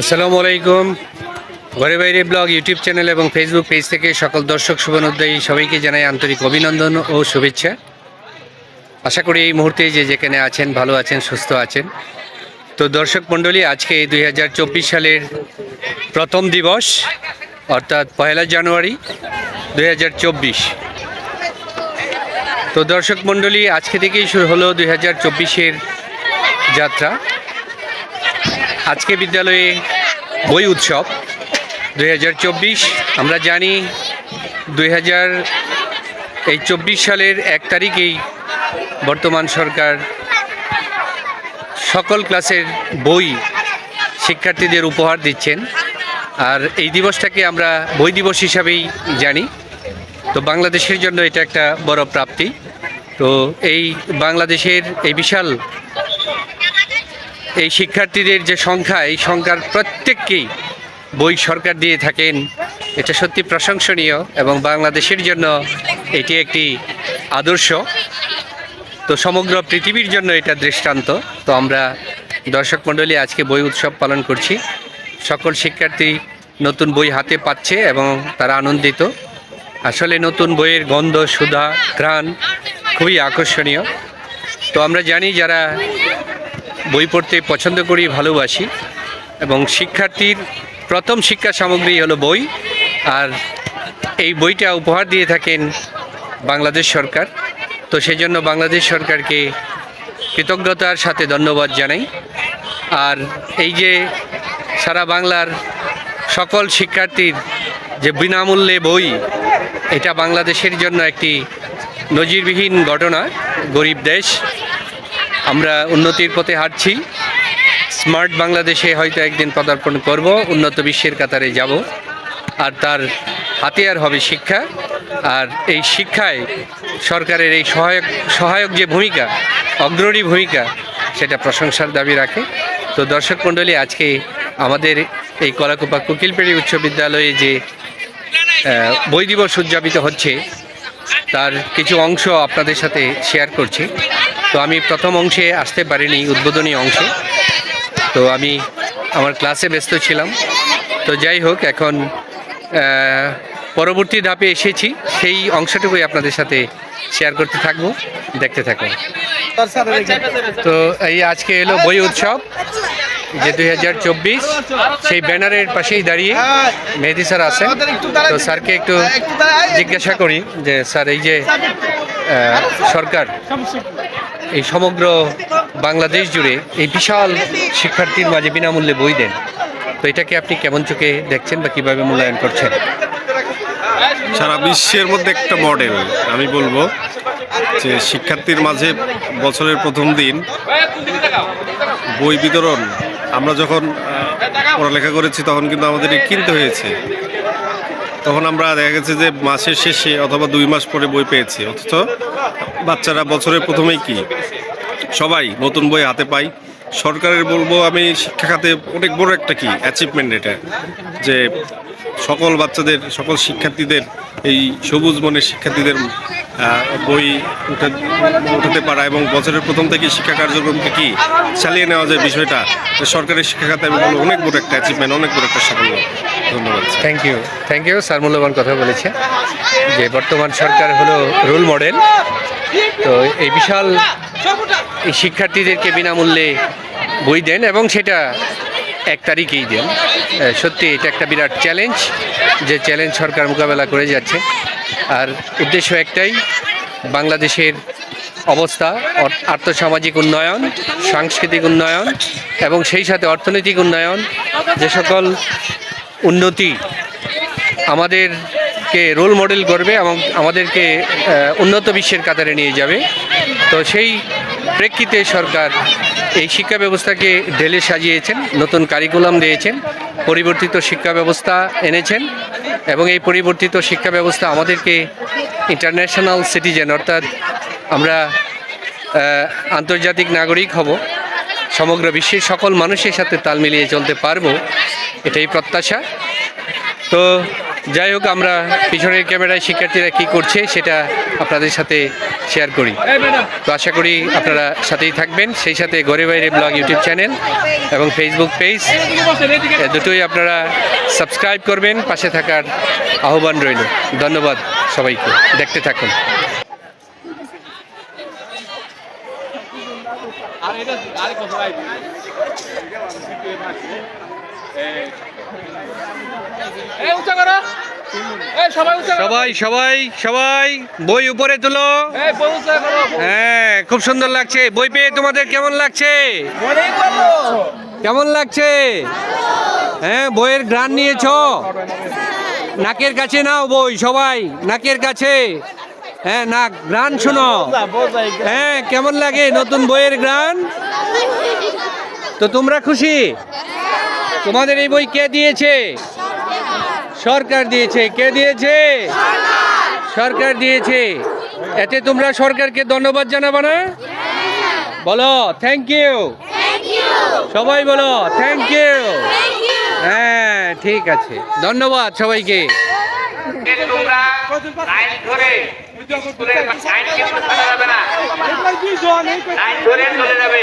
আসসালামু আলাইকুম। ঘরে বাইরে ব্লগ, ইউটিউব চ্যানেল এবং ফেসবুক পেজ থেকে সকল দর্শক শুভানুদ্দায়ী সবাইকে জানাই আন্তরিক অভিনন্দন ও শুভেচ্ছা। আশা করি এই মুহূর্তে যে যেখানে আছেন, ভালো আছেন, সুস্থ আছেন। তো দর্শক মণ্ডলী, আজকে দুই হাজার চব্বিশ সালের প্রথম দিবস, অর্থাৎ পয়লা জানুয়ারি দুই হাজার চব্বিশ। তো দর্শক মণ্ডলী, আজকে থেকেই শুরু হলো দুই হাজার চব্বিশের যাত্রা। আজকে বিদ্যালয়ে বই উৎসব। দুই হাজার চব্বিশ, আমরা জানি দুই হাজার এই চব্বিশ সালের এক তারিখেই বর্তমান সরকার সকল ক্লাসের বই শিক্ষার্থীদের উপহার দিচ্ছেন। আর এই দিবসটাকে আমরা বই দিবস হিসাবেই জানি। তো বাংলাদেশের জন্য এটা একটা বড় প্রাপ্তি। তো এই বাংলাদেশের এই বিশাল এই শিক্ষার্থীদের যে সংখ্যা, এই সংখ্যার প্রত্যেককেই বই সরকার দিয়ে থাকেন। এটা সত্যি প্রশংসনীয় এবং বাংলাদেশের জন্য এটি একটি আদর্শ। তো সমগ্র পৃথিবীর জন্য এটা দৃষ্টান্ত। তো আমরা দর্শক মণ্ডলী, আজকে বই উৎসব পালন করছি। সকল শিক্ষার্থী নতুন বই হাতে পাচ্ছে এবং তারা আনন্দিত। আসলে নতুন বইয়ের গন্ধ, সুধা, ঘ্রাণ খুবই আকর্ষণীয়। তো আমরা জানি যারা বই পড়তে পছন্দ করি, ভালোবাসি। এবং শিক্ষার্থীর প্রথম শিক্ষা সামগ্রী হলো বই। আর এই বইটা উপহার দিয়ে থাকেন বাংলাদেশ সরকার। তো সেই জন্য বাংলাদেশ সরকারকে কৃতজ্ঞতার সাথে ধন্যবাদ জানাই। আর এই যে সারা বাংলার সকল শিক্ষার্থীর যে বিনামূল্যে বই, এটা বাংলাদেশের জন্য একটি নজিরবিহীন ঘটনা, গরিব দেশ। আমরা উন্নতির পথে হাঁটছি। স্মার্ট বাংলাদেশে হয়তো একদিন পদার্পণ করব, উন্নত বিশ্বের কাতারে যাব। আর তার হাতিয়ার হবে শিক্ষা। আর এই শিক্ষায় সরকারের এই সহায়ক সহায়ক যে ভূমিকা, অগ্রণী ভূমিকা, সেটা প্রশংসার দাবি রাখে। তো দর্শক মণ্ডলী, আজকে আমাদের এই কলাকুপা কুকিলপেড়ি উচ্চ বিদ্যালয়ে যে বই দিবস উদযাপিত হচ্ছে, তার কিছু অংশ আপনাদের সাথে শেয়ার করছি। তো আমি প্রথম অংশে আসতে পারিনি, উদ্বোধনী অংশে। তো আমি আমার ক্লাসে ব্যস্ত ছিলাম। তো যাই হোক, এখন পরবর্তী ধাপে এসেছি। সেই অংশটুকুই আপনাদের সাথে শেয়ার করতে থাকব, দেখতে থাকুন। তো এই আজকে এলো বই উৎসব, যে দুই হাজার চব্বিশ, সেই ব্যানারের পাশেই দাঁড়িয়ে মেহেদি স্যার আছেন। তো স্যারকে একটু জিজ্ঞাসা করি যে, স্যার, এই যে সরকার এই সমগ্র বাংলাদেশ জুড়ে এই বিশাল শিক্ষার্থীর মাঝে বিনামূল্যে বই দেন। তো এটাকে আপনি কেমন চোখে দেখছেন বা কীভাবে মূল্যায়ন করছেন? সারা বিশ্বের মধ্যে একটা মডেল, আমি বলব যে শিক্ষার্থীর মাঝে বছরের প্রথম দিন বই বিতরণ। আমরা যখন পড়ালেখা করেছি তখন কিন্তু আমাদের কিনতে হয়েছে। তখন আমরা দেখা গেছে যে মাসের শেষে অথবা দুই মাস পরে বই পেয়েছি। অথচ বাচ্চারা বছরের প্রথমেই কি? সবাই নতুন বই হাতে পায়। সরকারের বলব আমি শিক্ষা খাতে অনেক বড় একটা কি? অ্যাচিভমেন্ট এটা। যে সকল বাচ্চাদের, সকল শিক্ষার্থীদের এই সবুজ মনের শিক্ষার্থীদের বই উঠে, উঠাতে পারা এবং বছরের প্রথম থেকে শিক্ষা কার্যক্রমকে কি চালিয়ে নেওয়া যায় বিষয়টা সরকারের শিক্ষা খাতে আমি বলব অনেক বড় একটা অ্যাচিভমেন্ট অনেক বড় একটা সাফল্য। ধন্যবাদ thank you thank you sir মূল্যবান কথা বলেছে। যে বর্তমান সরকার হলো রোল মডেল, তো এই বিশাল এই শিক্ষার্থীদেরকে বিনামূল্যে বই দেন এবং সেটা এক তারিখেই দেন। সত্যি এটা একটা বিরাট চ্যালেঞ্জ যে চ্যালেঞ্জ সরকার মোকাবেলা করে যাচ্ছে। আর উদ্দেশ্য একটাই, বাংলাদেশের অবস্থা আর্থসামাজিক উন্নয়ন, সাংস্কৃতিক উন্নয়ন এবং সেই সাথে অর্থনৈতিক উন্নয়ন, যে সকল উন্নতি আমাদেরকে রোল মডেল করবে এবং আমাদেরকে উন্নত বিশ্বের কাতারে নিয়ে যাবে। তো সেই প্রেক্ষিতে সরকার এই শিক্ষা ব্যবস্থাকে ঢেলে সাজিয়েছেন, নতুন কারিকুলাম দিয়েছেন, পরিবর্তিত শিক্ষা ব্যবস্থা এনেছেন এবং এই পরিবর্তিত শিক্ষা ব্যবস্থা আমাদেরকে ইন্টারন্যাশনাল সিটিজেন অর্থাৎ আমরা আন্তর্জাতিক নাগরিক হব, সমগ্র বিশ্বের সকল মানুষের সাথে তাল মিলিয়ে চলতে পারব। এটাই প্রত্যাশা। তো যাই হোক আমরা পিছনের ক্যামেরায় শিক্ষার্থীরা কি করছে সেটা আপনাদের সাথে শেয়ার করি। তো আশা করি আপনারা সাথেই থাকবেন। সেই সাথে ঘরে বাইরে ব্লগ ইউটিউব চ্যানেল এবং ফেসবুক পেজ দুটোই আপনারা সাবস্ক্রাইব করবেন। পাশে থাকার আহ্বান রইল। ধন্যবাদ সবাইকে। দেখতে থাকুন। উঁচা করো এই সবাই সবাই বই উপরে তুলো। হ্যাঁ খুব সুন্দর লাগছে। বই পেয়ে তোমাদের কেমন লাগছে? কেমন লাগছে? হ্যাঁ বইয়ের গ্রান নিয়েছ? নাকের কাছে নাও বই সবাই নাকের কাছে। হ্যাঁ নাক গ্রান শোনো। হ্যাঁ কেমন লাগে নতুন বইয়ের গ্রান? তো তোমরা খুশি? তোমাদের এই বই কে দিয়েছে? সরকার দিয়েছে। কে দিয়েছে? সরকার দিয়েছে। এতে তোমরা সরকারকে ধন্যবাদ জানাবা না? বলো থ্যাংক ইউ সবাই বলো থ্যাংক ইউ হ্যাঁ ঠিক আছে। ধন্যবাদ সবাইকে। তোমরা লাইন ধরে লাইন ধরে চলে যাবে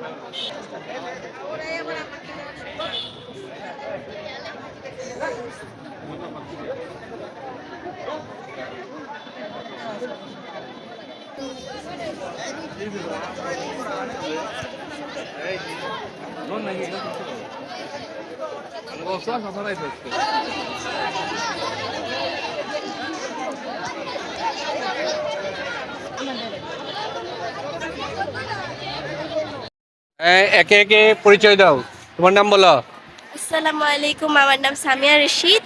দুই পারতে হইব না হ্যাঁ একে একে পরিচয় দাও। তোমার নাম বলো। আসসালামু আলাইকুম আমার নাম সামিয়া রশিদ।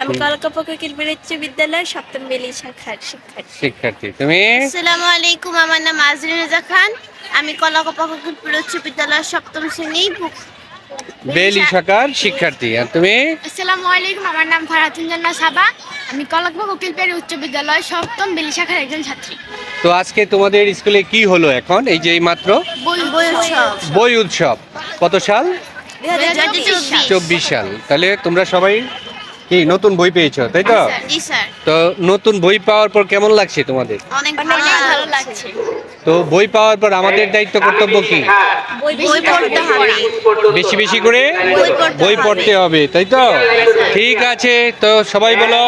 আমি কলকাতা কিলবির বিদ্যালয় সপ্তম বেলি শাখার শিক্ষার্থী। শিক্ষার্থী তুমি? আসসালামু আলাইকুম আমার নাম আজরিন রেজা খান। আমি কলাকপা ফকিরপুর বিদ্যালয় সপ্তম শ্রেণি বেলি শাখার শিক্ষার্থী। আর তুমি? আসসালামু আলাইকুম আমার নাম ফারাতুন জান্না সাবা। আমি কলাকপা ফকিরপুর উচ্চ বিদ্যালয় সপ্তম বেলি শাখার একজন ছাত্রী। তো আজকে তোমাদের স্কুলে কি হলো এখন? এই যে এই মাত্র বই বই উৎসব। বই উৎসব। কত সাল। চব্বিশ সাল। তাহলে তোমরা সবাই কি নতুন বই পেয়েছ তাই তো? জি স্যার। তো নতুন বই পাওয়ার পর কেমন লাগছে তোমাদের? অনেক ভালো লাগছে। তো বই পাওয়ার পর আমাদের দায়িত্ব কর্তব্য কি? বই পড়তে বেশি বেশি করে বই পড়তে হবে। তাই তো? ঠিক আছে তো সবাই বলো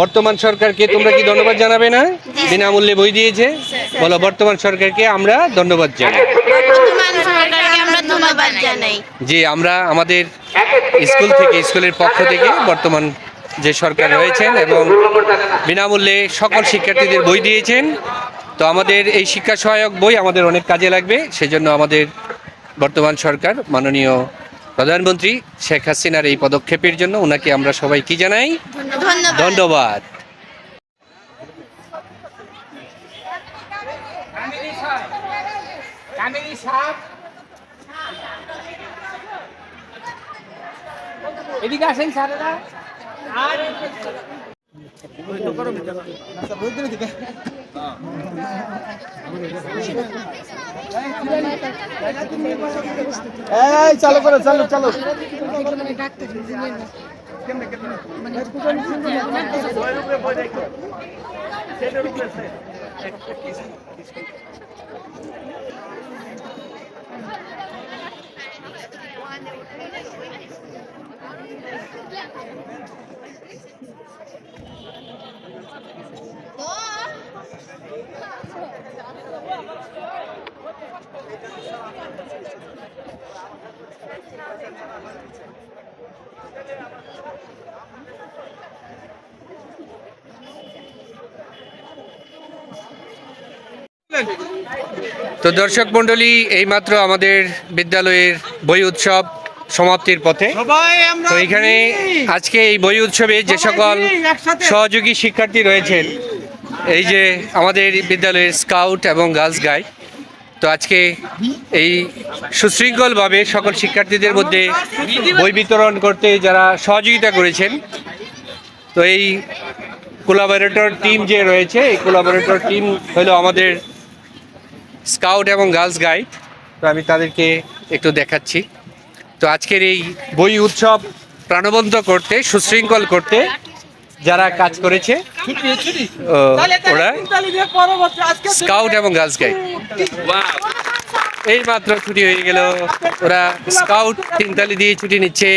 বর্তমান সরকারকে তোমরা কি ধন্যবাদ জানাবে না? বিনামূল্যে বই দিয়েছে? বলো বর্তমান সরকারকে আমরা ধন্যবাদ জানাই। বর্তমান সরকারকে আমরা ধন্যবাদ জানাই। যে আমরা আমাদের স্কুল থেকে স্কুলের পক্ষ থেকে বর্তমান যে সরকার রয়েছেন এবং বিনামূল্যে সকল শিক্ষার্থীদের বই দিয়েছেন তো আমাদের এই শিক্ষা সহায়ক বই আমাদের অনেক কাজে লাগবে। সেজন্য আমাদের বর্তমান সরকার মাননীয় প্রধানমন্ত্রী শেখ হাসিনার এই পদক্ষেপের জন্য ওনাকে আমরা সবাই কি জানাই ধন্যবাদ। ধন্যবাদ কামিনী সাপ এদিকে আসেন স্যারেরা আর তো দর্শক মণ্ডলী এইমাত্র আমাদের বিদ্যালয়ের বই উৎসব সমাপ্তির পথে। তো এখানে আজকে এই বই উৎসবে যে সকল সহযোগী শিক্ষার্থী রয়েছেন এই যে আমাদের বিদ্যালয়ের স্কাউট এবং গার্লস গাইড তো আজকে এই সুশৃঙ্খলভাবে সকল শিক্ষার্থীদের মধ্যে বই বিতরণ করতে যারা সহযোগিতা করেছেন তো এই কোলাবোরেটর টিম যে রয়েছে এই কোলাবোরেটর টিম হলো আমাদের স্কাউট এবং গার্লস গাইড তো আমি তাদেরকে একটু দেখাচ্ছি। তো আজকের এই বই উৎসব প্রাণবন্ত করতে, সুশৃঙ্খল করতে যারা কাজ করেছে ওরা স্কাউট এবং গার্লস গাইড। এই মাত্র ছুটি হয়ে গেল, ওরা স্কাউট তিনতালি দিয়ে ছুটি নিচ্ছে।